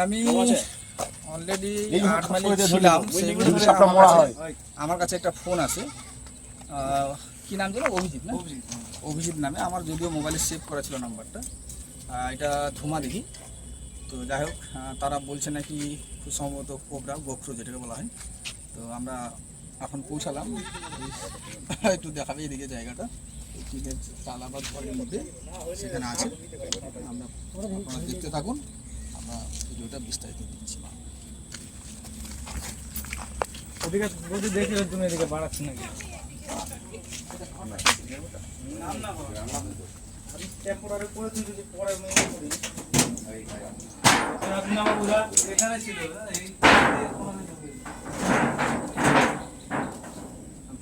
আমি অলরেডি আট মাইলে ছিলাম আমার কাছে- হয়। আমার কাছে একটা ফোন আছে। কি নাম ছিল অভিজিৎ না? অভিজিৎ নামে। আমার যদিও মোবাইলে সেভ করা ছিল নাম্বারটা। এটা ধুমা দেখি তো যাই হোক তারা বলছে নাকি খুব সম্ভবত কোবরা গোখরো যেটাকে বলা হয়। তো আমরা এখন পৌঁছালাম। একটু দেখাবে এদিকে জায়গাটা। এই টিনের চালাবাদ ঘরের মধ্যে সেখানে আছে। আমরা আপনারা দেখতে থাকুন। আমরা ভিডিওটা বিস্তারিত দিচ্ছি। ওদিকে যদি দেখি তুমি এদিকে বাড়াচ্ছি নাকি? এখানে ছিল এই এখন মনে হয় জিনিসপত্র একটা দুটো এটা দিয়ে ঢুকেছিল এটা ঢুকে আবার ওটা দিয়ে বেরিয়েছে এটা দিয়ে ঢুকেছে গেট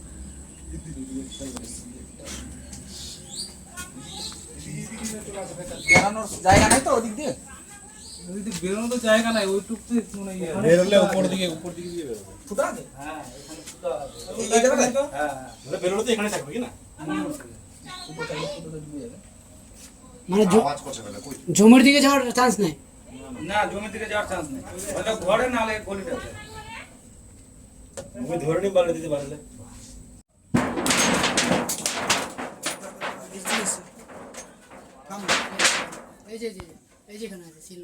বেড়ানোর জায়গা নাই তো ওদিক দিয়ে? ওদিক দিয়ে বেরোনো তো জায়গা নাই ওইটুকতে মানে ইয়ে। বেরোলে উপর দিকে উপর দিকে দিয়ে বেরোবে। ফুটা আছে? হ্যাঁ এখানে ফুটা আছে। এই জায়গাটায়? হ্যাঁ মানে বেরোলে তো এখানে থাকবে কি না? ফুটোটা ফুটোটা ডুবে যাবে মানে জ- আওয়াজ করছে বেলা কই? জমির দিকে যাওয়ার চান্স নেই। না জমির দিকে যাওয়ার চান্স নেই। হয়তো ঘরে নালে গলিতে আছে তুমি ধরে নি বাড়লে দিতে পারলে এই যে এই যে এই যেখানে আছে সিল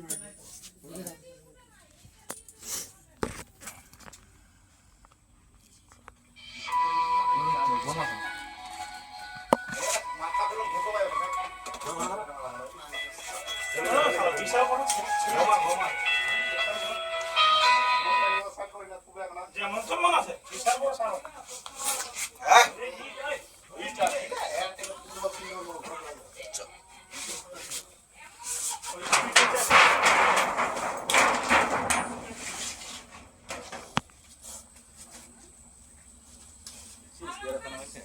すいません。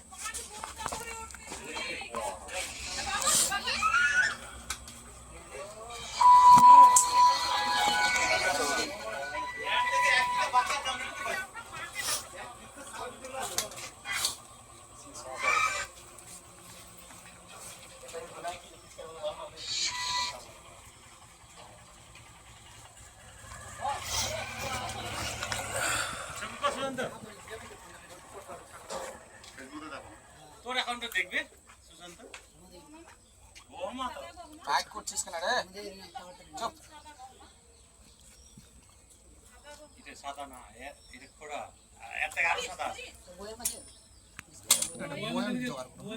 সাদা না এটা খোড়া। এর থেকে আরও সাদা আছে। বয়ান জোগাড় করো।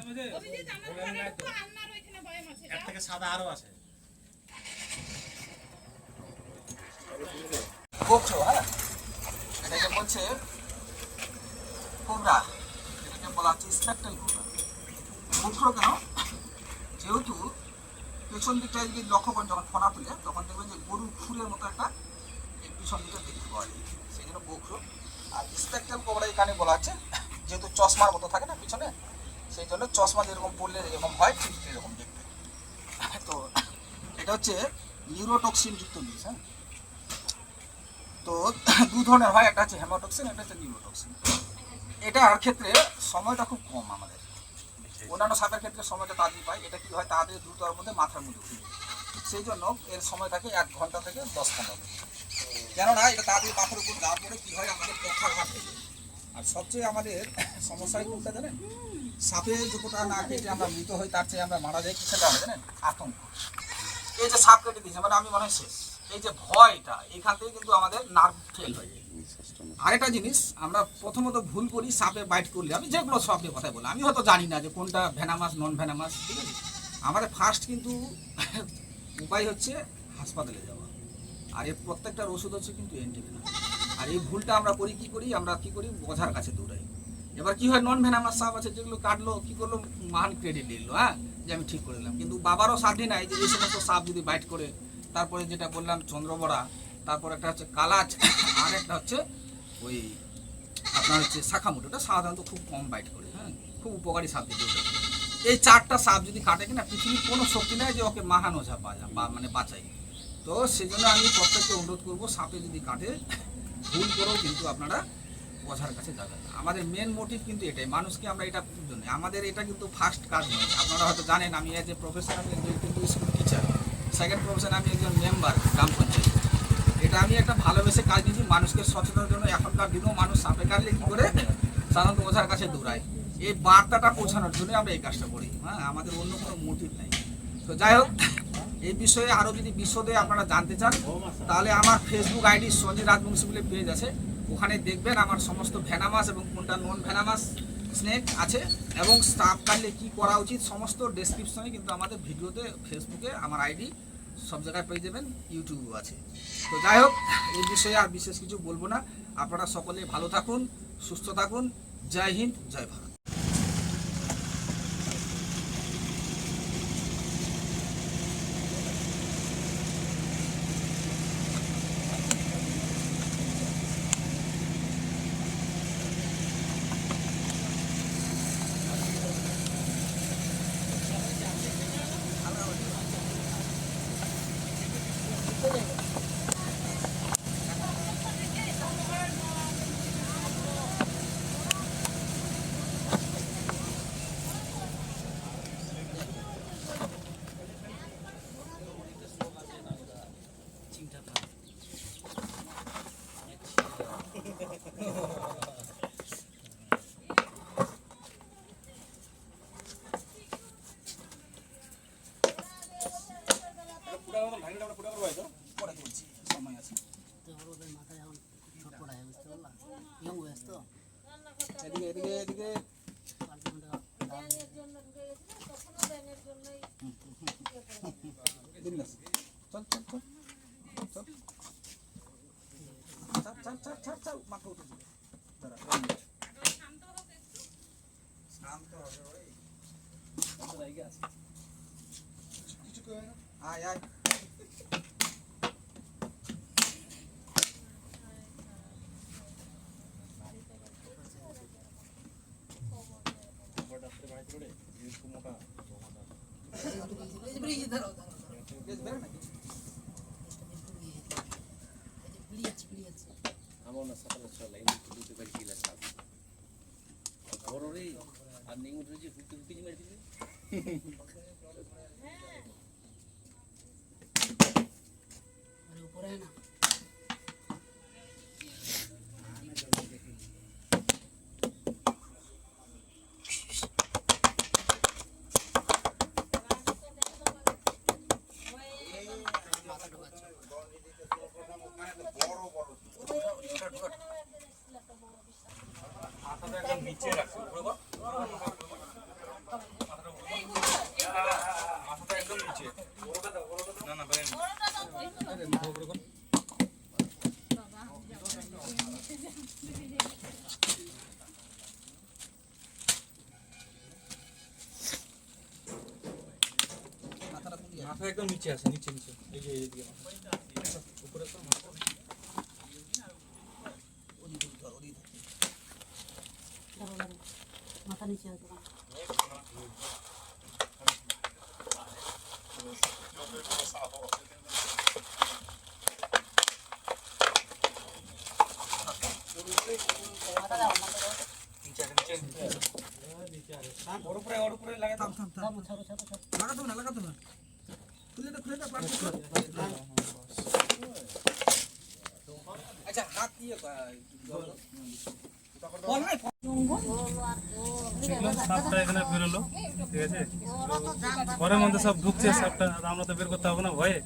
এর থেকে সাদা আরও আছে। গোখরো হ্যাঁ? এটাকে বলছে এটাকে বলা হচ্ছে স্পেকটাল কেন? যেহেতু পেছন দিকটায় যদি লক্ষ্য করেন যখন ফোনা তুলে তখন দেখবেন যে গরুর খুরের মতো একটা পিছন দেখতে পাওয়া যায়। সেই জন্য গোখরো আর স্পেকটাল কোবরা এখানে বলা হচ্ছে যেহেতু চশমার মতো থাকে না পিছনে, সেই জন্য চশমা যেরকম পড়লে যেরকম হয়, ঠিক এরকম দেখতে। তো এটা হচ্ছে নিউরোটক্সিন যুক্ত বিষ হ্যাঁ? তো দু ধরনের হয়, একটা হচ্ছে হেমাটক্সিন একটা হচ্ছে নিউরোটক্সিন এটার ক্ষেত্রে সময়টা খুব কম আমাদের। অন্যান্য সাপের ক্ষেত্রে সময়টা তাড়াতাড়ি পাই এটা কি হয় তাড়াতাড়ি দ্রুতর মধ্যে মাথার মধ্যে উঠে। সেই জন্য এর সময় থাকে এক ঘণ্টা থেকে দশ পনেরো কেননা এটা তাড়াতাড়ি মাথার উপর যাওয়ার পরে কি হয় আমাদের পক্ষাঘাত হয়ে আর সবচেয়ে আমাদের সমস্যা কোনটা জানেন? সাপে যতটা না কেটে আমরা মৃত হই, তার চেয়ে আমরা মারা যাই, কিসের কারণে জানেন? আতঙ্ক। এই যে সাপ কেটে দিয়েছে মানে আমি মনে শেষ। এই যে ভয়টা, এখান থেকে কিন্তু আমাদের নার্ভ ফেল হয়ে যায়। আরেকটা জিনিস, আমরা প্রথমত ভুল করি, সাপে বাইট করলে। আমি যেগুলো সাপের কথা বলি আমি হয়তো জানি না যে কোনটা ভেনামাস নন ভেনামাস ঠিক আছে? আমাদের ফার্স্ট কিন্তু উপায় হচ্ছে হাসপাতালে যাওয়া। আর এর প্রত্যেকটার ওষুধ হচ্ছে কিন্তু অ্যান্টিভেনাম আর এই ভুলটা আমরা করি, কি করি? আমরা কি করি? ওঝার কাছে দৌড়াই। এবার কি হয়? নন ভেনামাস সাপ আছে, যেগুলো কাটলো, কি করল? মহান ক্রেডিট নিল হ্যাঁ? যে আমি ঠিক করে দিলাম। কিন্তু বাবারও সাধ্যি নাই যে এই সমস্ত সাপ যদি বাইট করে, তারপরে যেটা বললাম, চন্দ্রবড়া, তারপর একটা হচ্ছে কালাচ, আর একটা হচ্ছে ওই আপনার হচ্ছে শাখামুট ওটা সাধারণত খুব কম বাইট করে হ্যাঁ? খুব উপকারী সাপ দিতে এই চারটা সাপ যদি কাটে কিনা, পৃথিবীর কোনো শক্তি নাই যে ওকে মাহান ওঝা বাজা বা মানে বাঁচাই তো সেই জন্য আমি প্রত্যেককে অনুরোধ করব, সাপে যদি কাটে, ভুল করেও কিন্তু আপনারা ওঝার কাছে যাবেন আমাদের মেন মোটিভ কিন্তু এটাই, মানুষকে আমরা এটা জন্য, আমাদের এটা কিন্তু ফার্স্ট কাজ নয়। আপনারা হয়তো জানেন, আমি এজ এ প্রফেশন আমি একজন কিন্তু স্কুল টিচার সেকেন্ড প্রফেশন আমি একজন মেম্বার গ্রাম পঞ্চায়েত। এটা আমি একটা ভালোবেসে কাজ নিয়েছি মানুষকে সচেতনের জন্য এখনকার দিনেও মানুষ সাপে কাটলে কী করে? সাধারণত ওঝার কাছে দৌড়ায়। এই বার্তাটা পৌঁছানোর জন্য আমরা এই কাজটা করি। হ্যাঁ আমাদের অন্য কোনো মোটিভ নেই। তো যাই হোক এই বিষয়ে আরও যদি বিশদে আপনারা জানতে চান, তাহলে আমার ফেসবুক আইডি সঞ্জয় রাজবংশী বলে পেজ আছে। ওখানে দেখবেন আমার সমস্ত ভেনামাস এবং কোনটা নন ভেনামাস স্নেক আছে এবং স্টাফ কাটলে কী করা উচিত সমস্ত ডেসক্রিপশনে কিন্তু আমাদের ভিডিওতে ফেসবুকে আমার আইডি সব জায়গায় পেয়ে যাবেন ইউটিউবও আছে। তো যাই হোক এই বিষয়ে আর বিশেষ কিছু বলব না। আপনারা সকলে ভালো থাকুন, সুস্থ থাকুন। জয় হিন্দ, জয় ভারত পরে বলছি সময় আছে তো ওর ওদের মাথায় এখন ছটপট হয় বুঝতে পারলাম ইয়ং বয়স তো এদিকে এদিকে এদিকে পাঁচ ঘণ্টা দাম বিন্দাস চল চল চল চল চাপ চাপ চাপ চাপ চাপ মাথা উঠে দিবে দাঁড়া এক মিনিট। শান্ত হবে ওই কিছু কই না আয় আয় আমার না সকালে চলে এই দুটো বাড়ি গিলা সাপ আর নেই উঠে যে হুটে হুটে মেরে দিবে উপরে না মাথাটা একদম নিচে রাখছি উপরে কর। মাথাটা একদম নিচে মাথা একদম নিচে আছে, নিচে নিচে এই যে এইদিকে মাথা। মাথা। মাথা নিচে আছে না নিচে আছে নিচে নিচে আছে ওর উপরে ওর উপরে লাগাই দাও থাম থাম থাম ছাড়ো ছাড়ো ছাড়ো ছাড়ো লাগাতো না লাগাতো না খুলে দে খুলে দে আচ্ছা হাত দিয়ে দেখলাম সাপটা এখানে বেরোলো ঠিক আছে? ঘরের মধ্যে সব ঢুকছে সাপটা আর আমরা তো বের করতে হবে না ভয়ে।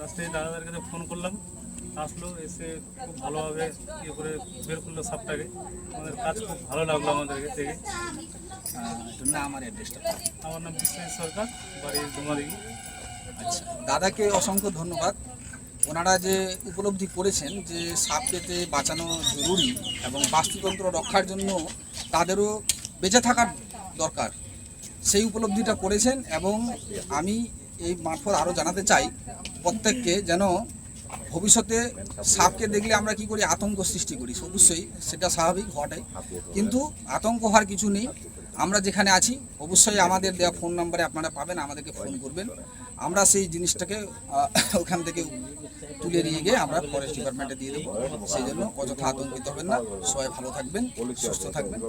রাস্তায় দাদাদের কাছে ফোন করলাম আসলো এসে খুব ভালোভাবে ইয়ে করে বের করল সাপটাকে। আমাদের কাজ খুব ভালো লাগল আমাদেরকে থেকে। জন্য আমার অ্যাড্রেসটা আমার নাম বিশ্বজিৎ সরকার বাড়ি ডুমারিগি আচ্ছা দাদাকে অসংখ্য ধন্যবাদ। ওনারা যে উপলব্ধি করেছেন যে সাপ পেতে বাঁচানো জরুরি এবং বাস্তুতন্ত্র রক্ষার জন্য তাদেরও বেঁচে থাকার দরকার। সেই উপলব্ধিটা করেছেন এবং আমি এই মারফত আরও জানাতে চাই প্রত্যেককে যেন ভবিষ্যতে সাপকে দেখলে আমরা কি করি, আতঙ্ক সৃষ্টি করি। অবশ্যই সেটা স্বাভাবিক হওয়াটাই। কিন্তু আতঙ্ক হওয়ার কিছু নেই। আমরা যেখানে আছি, অবশ্যই আমাদের দেওয়া ফোন নাম্বারে আপনারা পাবেন, আমাদেরকে ফোন করবেন। আমরা সেই জিনিসটাকে ওখান থেকে তুলে নিয়ে গিয়ে আমরা ফরেস্ট ডিপার্টমেন্টে দিয়ে দেবো। সেই জন্য অযথা আতঙ্কিত হবেন না। সবাই ভালো থাকবেন, সুস্থ থাকবেন।